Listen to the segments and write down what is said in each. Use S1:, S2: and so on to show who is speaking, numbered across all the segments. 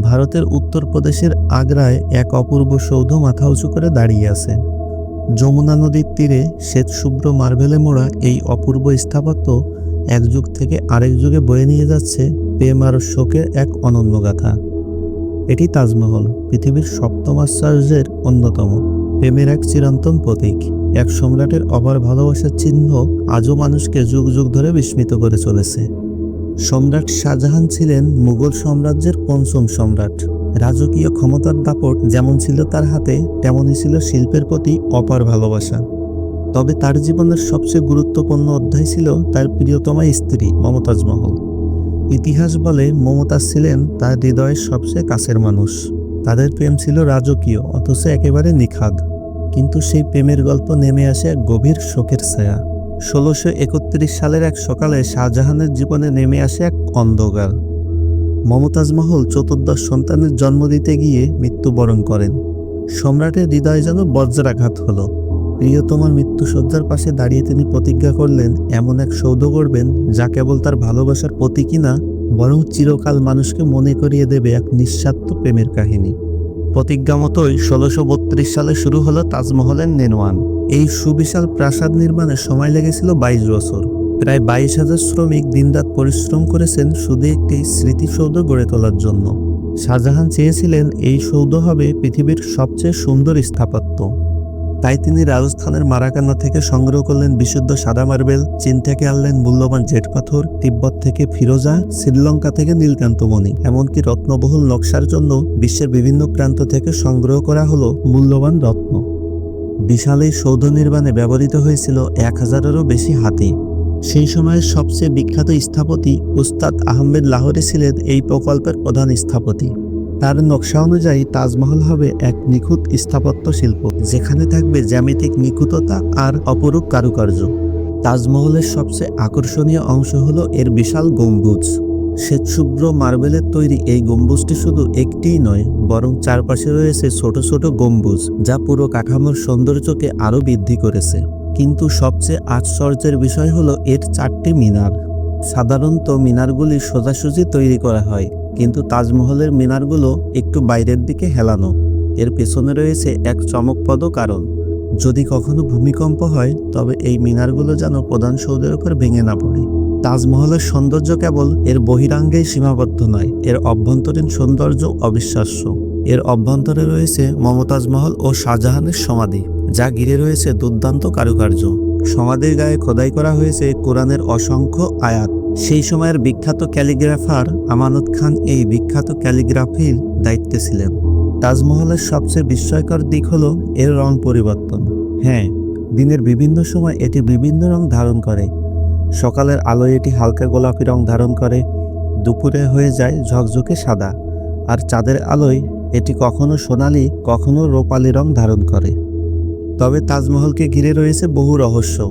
S1: ভারতের উত্তরপ্রদেশের আগ্রায় এক অপূর্ব সৌধ মাথা উঁচু করে দাঁড়িয়ে আছে। যমুনা নদীর তীরে শ্বেতশুভ্র মার্বেলে মোড়া এই অপূর্ব স্থাপত্য এক যুগ থেকে আরেক যুগে বয়ে নিয়ে যাচ্ছে প্রেম আর শোকের এক অনন্য গাথা। এটি তাজমহল, পৃথিবীর সপ্তম আশ্চর্যের অন্যতম। প্রেমের এক চিরন্তন প্রতীক, এক সম্রাটের অপার ভালোবাসার চিহ্ন আজও মানুষকে যুগ যুগ ধরে বিস্মিত করে চলেছে। সম্রাট শাহজাহান ছিলেন মুঘল সাম্রাজ্যের পঞ্চম সম্রাট। রাজকীয় ক্ষমতার দাপট যেমন ছিল তার হাতে, তেমনই ছিল শিল্পের প্রতি অপার ভালোবাসা। তবে তার জীবনের সবচেয়ে গুরুত্বপূর্ণ অধ্যায় ছিল তার প্রিয়তমা স্ত্রী মমতাজ মহল। ইতিহাস বলে মমতাজ ছিলেন তার হৃদয়ের সবচেয়ে কাছের মানুষ। তাদের প্রেম ছিল রাজকীয়, অথচ একেবারে নিখাদ। কিন্তু সেই প্রেমের গল্প নেমে আসে এক গভীর শোকের ছায়া। ষোলোশো একত্রিশ সালের এক সকালে শাহজাহানের জীবনে নেমে আসে এক অন্ধকার। মমতাজ মহল চতুর্দশ সন্তানের জন্ম দিতে গিয়ে মৃত্যুবরণ করেন। সম্রাটের হৃদয় যেন বজ্রাঘাত হলো। প্রিয়তমার মৃত্যুসজ্জার পাশে দাঁড়িয়ে তিনি প্রতিজ্ঞা করলেন, এমন এক সৌধ করবেন যা কেবল তার ভালোবাসার প্রতীকই না, বরং চিরকাল মানুষকে মনে করিয়ে দেবে এক নিঃস্বার্থ প্রেমের কাহিনী। প্রতিজ্ঞা মতোই ষোলোশো বত্রিশ সালে শুরু হলো তাজমহলের নির্মাণ। এই সুবিশাল প্রাসাদ নির্মাণে সময় লেগেছিল বাইশ বছর। প্রায় বাইশ হাজার শ্রমিক দিনরাত পরিশ্রম করেছেন শুধু একটি স্মৃতিসৌধ গড়ে তোলার জন্য। শাহজাহান চেয়েছিলেন এই সৌধ হবে পৃথিবীর সবচেয়ে সুন্দর স্থাপত্য। তাই তিনি রাজস্থানের মারাকানা থেকে সংগ্রহ করলেন বিশুদ্ধ সাদা মার্বেল, চীন থেকে আনলেন মূল্যবান জেট পাথর, তিব্বত থেকে ফিরোজা, শ্রীলঙ্কা থেকে নীলকান্তমণি এমনকি রত্নবহুল নকশার জন্য বিশ্বের বিভিন্ন প্রান্ত থেকে সংগ্রহ করা হলো মূল্যবান রত্ন। বিশাল এই সৌধ নির্মাণে ব্যবহৃত হয়েছিল এক হাজারেরও বেশি হাতি। সেই সময়ের সবচেয়ে বিখ্যাত স্থপতি উস্তাদ আহমেদ লাহোরে ছিলেন এই প্রকল্পের প্রধান স্থপতি। তার নকশা অনুযায়ী তাজমহল হবে এক নিখুঁত স্থাপত্য শিল্প, যেখানে থাকবে জ্যামিতিক নিখুঁততা আর অপরূপ কারুকার্য। তাজমহলের সবচেয়ে আকর্ষণীয় অংশ হলো এর বিশাল গম্বুজ। শ্বেতশুভ্র মার্বেলের তৈরি এই গম্বুজটি শুধু একটিই নয়, বরং চারপাশে রয়েছে ছোট ছোট গম্বুজ, যা পুরো কাঠামোর সৌন্দর্যকে আরও বৃদ্ধি করেছে। কিন্তু সবচেয়ে আশ্চর্যের বিষয় হলো এর চারটি মিনার। সাধারণত মিনারগুলি সোজাসুজি তৈরি করা হয় কিন্তু তাজমহলের মিনারগুলো একটু বাইরের দিকে হেলানো। এর পেছনে রয়েছে এক চমকপ্রদ কারণ। যদি কখনো ভূমিকম্প হয়, তবে এই মিনারগুলো যেন প্রধান সৌধের উপর ভেঙে না পড়ে। তাজমহলের সৌন্দর্য কেবল এর বহিরাঙ্গেই সীমাবদ্ধ নয়, এর অভ্যন্তরীণ সৌন্দর্য অবিশ্বাস্য। এর অভ্যন্তরে রয়েছে মমতাজ মহল ও শাহজাহানের সমাধি, যা ঘিরে রয়েছে দুর্দান্ত কারুকার্য। সমাধির গায়ে খোদাই করা হয়েছে কোরআনের অসংখ্য আয়াত। সেই সময়ের বিখ্যাত ক্যালিগ্রাফার আমানত খান এই বিখ্যাত ক্যালিগ্রাফির দায়িত্বে ছিলেন। তাজমহলের সবচেয়ে বিস্ময়কর দিক হলো এর রং পরিবর্তন। হ্যাঁ দিনের বিভিন্ন সময় এটি বিভিন্ন রং ধারণ করে। সকালের আলোয় এটি হালকা গোলাপি রং ধারণ করে। দুপুরে হয়ে যায় ঝকঝকে সাদা। আর চাঁদের আলোয় এটি কখনো সোনালি, কখনো রূপালি রং ধারণ করে। তবে তাজমহলকে ঘিরে রয়েছে বহু রহস্য।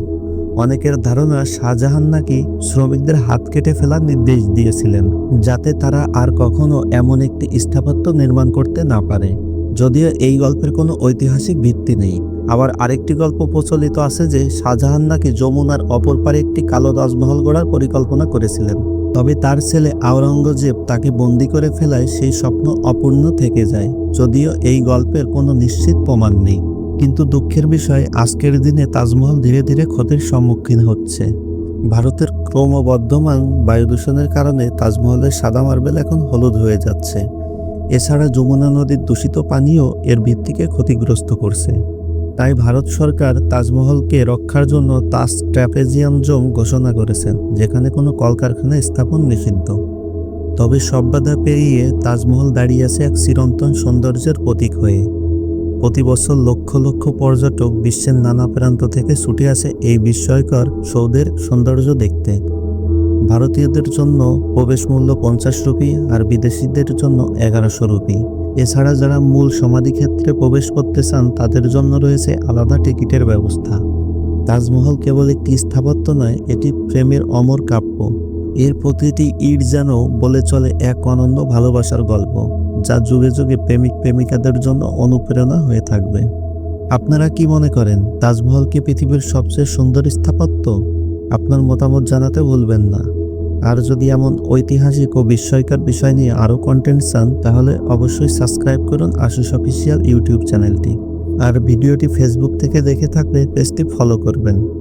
S1: অনেকের ধারণা শাহজাহান নাকি শ্রমিকদের হাত কেটে ফেলার নির্দেশ দিয়েছিলেন, যাতে তারা আর কখনো এমন একটি স্থাপত্য নির্মাণ করতে না পারে। যদিও এই গল্পের কোনো ঐতিহাসিক ভিত্তি নেই। আবার আরেকটি গল্প প্রচলিত আছে যে শাহজাহান নাকি যমুনার অপর পারে একটি কালো তাজমহল গড়ার পরিকল্পনা করেছিলেন। তবে তার ছেলে আওরঙ্গজেব তাকে বন্দি করে ফেলায় সেই স্বপ্ন অপূর্ণ থেকে যায়, যদিও এই গল্পের কোনো নিশ্চিত প্রমাণ নেই। কিন্তু দুঃখের বিষয়, আজকের দিনে তাজমহল ধীরে ধীরে ক্ষতির সম্মুখীন হচ্ছে। ভারতের ক্রমবর্ধমান বায়ু দূষণের কারণে তাজমহলের সাদা মার্বেল এখন হলুদ হয়ে যাচ্ছে। এছাড়া যমুনা নদীর দূষিত পানিও এর ভিত্তিকে ক্ষতিগ্রস্ত করছে। তাই ভারত সরকার তাজমহলকে রক্ষার জন্য তাজ ট্র্যাপেজিয়াম জোন ঘোষণা করেছেন, যেখানে কোনো কলকারখানা স্থাপন নিষিদ্ধ। তবে সব বাধা পেরিয়ে তাজমহল দাঁড়িয়ে আছে এক চিরন্তন সৌন্দর্যের প্রতীক হয়ে। প্রতি বছর লক্ষ লক্ষ পর্যটক বিশ্বের নানা প্রান্ত থেকে ছুটে আসে এই বিস্ময়কর সৌধের সৌন্দর্য দেখতে। ভারতীয়দের জন্য প্রবেশ মূল্য পঞ্চাশ রুপি আর বিদেশিদের জন্য এগারোশো রুপি। এছাড়া যারা মূল সমাধিক্ষেত্রে প্রবেশ করতে চান, তাদের জন্য রয়েছে আলাদা টিকিটের ব্যবস্থা। তাজমহল কেবল একটি স্থাপত্য নয়, এটি প্রেমের অমর কাব্য। এর প্রতিটি ইট যেন বলে চলে এক অনন্য ভালোবাসার গল্প। যা যুগে যুগে প্রেমিক প্রেমিকাদের জন্য অনুপ্রেরণা হয়ে থাকবে। আপনারা কি মনে করেন, তাজমহল কি পৃথিবীর সবচেয়ে সুন্দর স্থাপত্য? আপনার মতামত জানাতে ভুলবেন না। আর যদি এমন ঐতিহাসিক ও বিস্ময়কর বিষয় নিয়ে আরও কন্টেন্ট চান, তাহলে অবশ্যই সাবস্ক্রাইব করুন আশুস অফিসিয়াল ইউটিউব চ্যানেলটি। আর ভিডিওটি ফেসবুক থেকে দেখে থাকলে পেজটি ফলো করবেন।